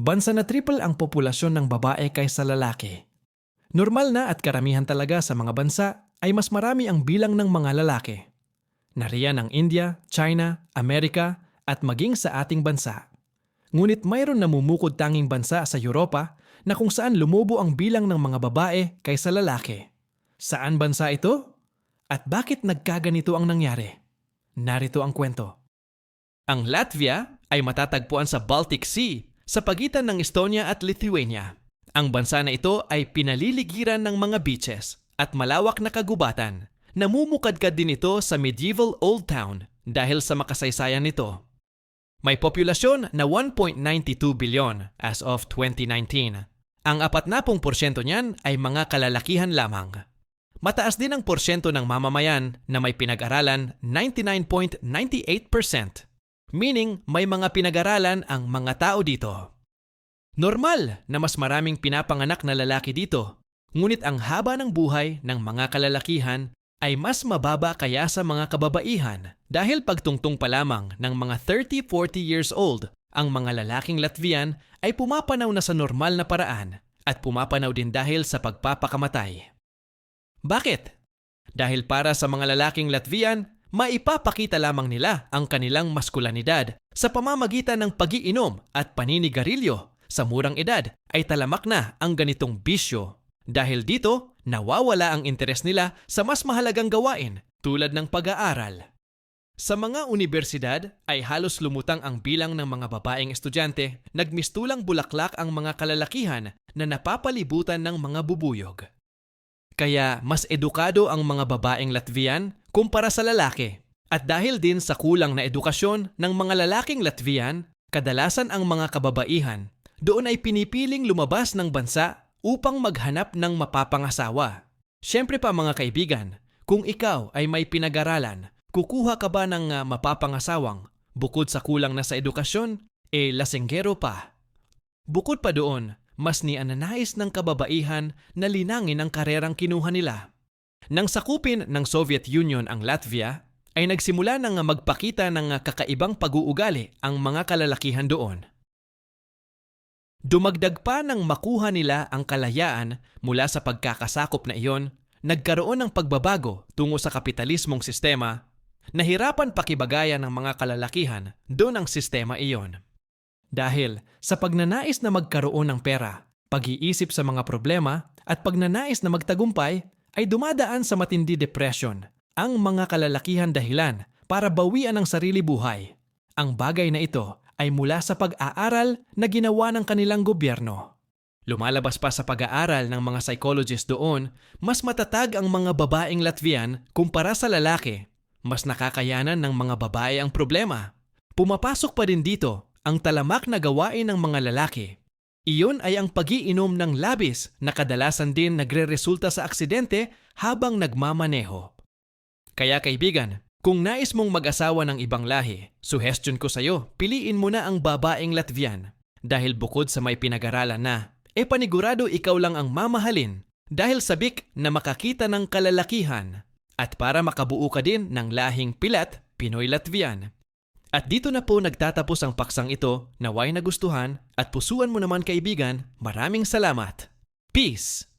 Bansa na triple ang populasyon ng babae kaysa lalaki. Normal na at karamihan talaga sa mga bansa ay mas marami ang bilang ng mga lalaki. Nariyan ang India, China, Amerika at maging sa ating bansa. Ngunit mayroon namumukod tanging bansa sa Europa na kung saan lumubo ang bilang ng mga babae kaysa lalaki. Saan bansa ito? At bakit nagkaganito ang nangyari? Narito ang kwento. Ang Latvia ay matatagpuan sa Baltic Sea sa pagitan ng Estonia at Lithuania. Ang bansa na ito ay pinaliligiran ng mga beaches at malawak na kagubatan. Namumukadkad din ito sa medieval Old Town dahil sa makasaysayan nito. May populasyon na 1.92 bilyon as of 2019. Ang 40% niyan ay mga kalalakihan lamang. Mataas din ang porsyento ng mamamayan na may pinag-aralan 99.98%, meaning may mga pinag-aralan ang mga tao dito. Normal na mas maraming pinapanganak na lalaki dito, ngunit ang haba ng buhay ng mga kalalakihan ay mas mababa kaya sa mga kababaihan dahil pagtungtong pa lamang ng mga 30-40 years old, ang mga lalaking Latvian ay pumapanaw na sa normal na paraan at pumapanaw din dahil sa pagpapakamatay. Bakit? Dahil para sa mga lalaking Latvian, maipapakita lamang nila ang kanilang maskulanidad sa pamamagitan ng pagiinom at paninigarilyo. Sa murang edad ay talamak na ang ganitong bisyo. Dahil dito, nawawala ang interes nila sa mas mahalagang gawain tulad ng pag-aaral. Sa mga universidad ay halos lumutang ang bilang ng mga babaeng estudyante, nagmistulang bulaklak ang mga kalalakihan na napapalibutan ng mga bubuyog. Kaya mas edukado ang mga babaeng Latvian kumpara sa lalaki. At dahil din sa kulang na edukasyon ng mga lalaking Latvian, kadalasan ang mga kababaihan doon ay pinipiling lumabas ng bansa upang maghanap ng mapapangasawa. Siyempre pa mga kaibigan, kung ikaw ay may pinag-aralan, kukuha ka ba ng ah, mapapangasawang bukod sa kulang na sa edukasyon, eh lasenggero pa. Bukod pa doon, mas ni ananais ng kababaihan na linangin ang karerang kinuha nila. Nang sakupin ng Soviet Union ang Latvia, ay nagsimula nang magpakita ng kakaibang pag-uugali ang mga kalalakihan doon. Dumagdag pa nang makuha nila ang kalayaan mula sa pagkakasakop na iyon, nagkaroon ng pagbabago tungo sa kapitalismong sistema, nahirapan pakibagayan ng mga kalalakihan doon ang sistema iyon. Dahil sa pagnanais na magkaroon ng pera, pag-iisip sa mga problema at pagnanais na magtagumpay ay dumadaan sa matindi depression ang mga kalalakihan dahilan para bawian ang sarili buhay. Ang bagay na ito ay mula sa pag-aaral na ginawa ng kanilang gobyerno. Lumalabas pa sa pag-aaral ng mga psychologist doon, mas matatag ang mga babaeng Latvian kumpara sa lalaki. Mas nakakayanan ng mga babae ang problema. Pumapasok pa din dito ang talamak na gawain ng mga lalaki. Iyon ay ang pagiinom ng labis na kadalasan din nagre-resulta sa aksidente habang nagmamaneho. Kaya kaibigan, kung nais mong mag-asawa ng ibang lahi, suhestyon ko sa'yo, piliin mo na ang babaeng Latvian. Dahil bukod sa may pinag-aralan na, e panigurado ikaw lang ang mamahalin dahil sabik na makakita ng kalalakihan at para makabuo ka din ng lahing pilat Pinoy Latvian. At dito na po nagtatapos ang paksang ito na way nagustuhan at pusuan mo naman kaibigan, maraming salamat. Peace!